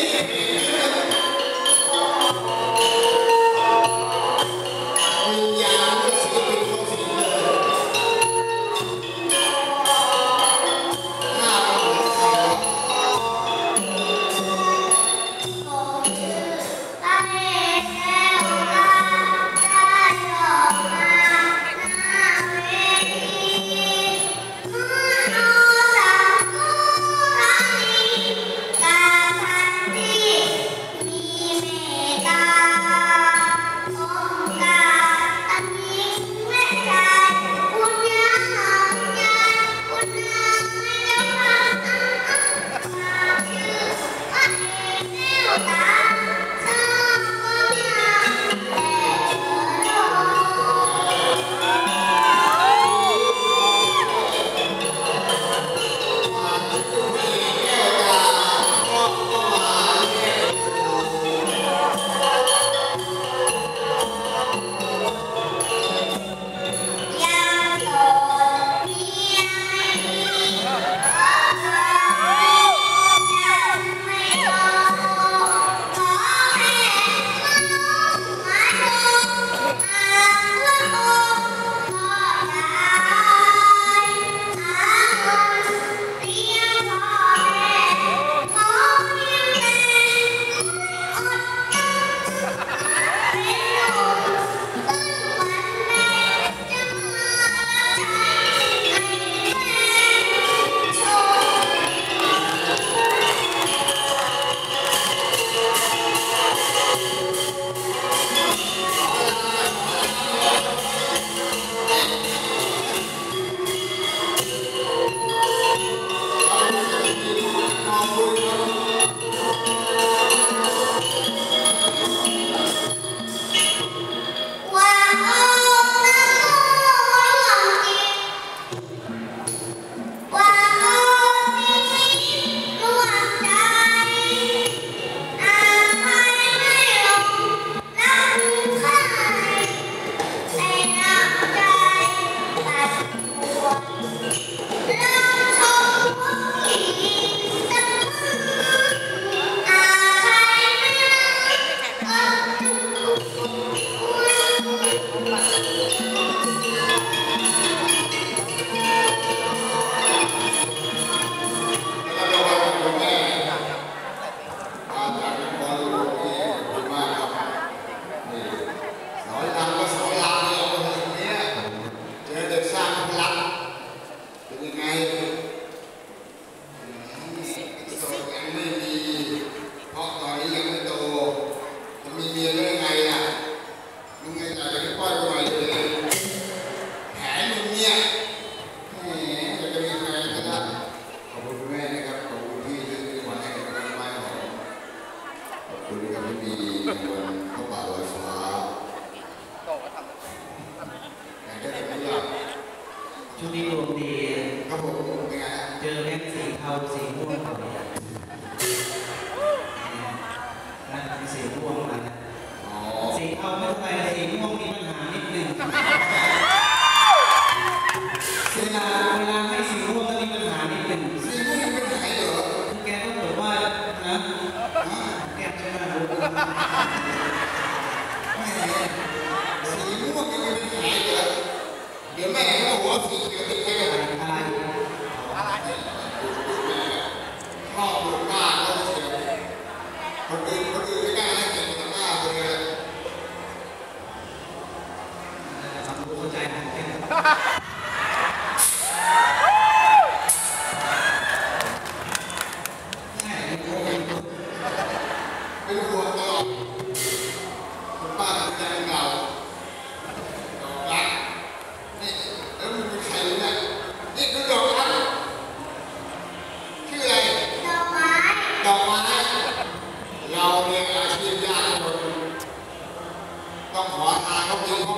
วิ มีเมียได้ยังไงล่ะมึงไงล่ะจะให้ป้อยกูหน่อยเลยแผนมึงเนี่ยแหมจะจะมีแฟนก็ได้ขอบคุณคุณแม่นะครับขอบคุณที่ซื้อขวัญให้กับน้องไม้หอมขอบคุณนะครับที่มีวันเข้าป่าลอยฟ้าอยากจะไม่หลับช่วงนี้ดวงดีครับผมเป็นไงฮะเจอแม็กสีเทาสีม่วงบ่อยนั่นคือสีม่วง คนอื่นคนอื่นไม่กล้าให้เกียรติหน้าตัวเองเลยทำรู้เข้าใจนะแกใช่ไม่รู้ไม่รู้เป็นห่วงตลอดคุณป้าเป็นใจเราดอกรักนี่แล้วมึงเป็นใครเนี่ยนี่คือดอกรักชื่ออะไรดอกไม้ เราเนี่ยอาชีพยากจนต้องขอทานเขากินเขา